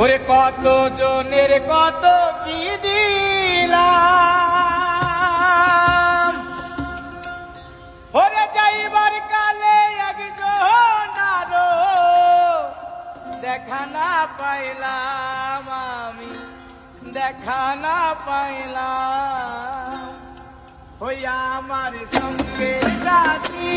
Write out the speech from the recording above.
ওরে কত জনের কত কি দিলাম? ওরে যাইবার কালে একজন আরও দেখা না পাইলাম আমি, দেখা না পাইলাম। ওই আমার সঙ্গে সাথী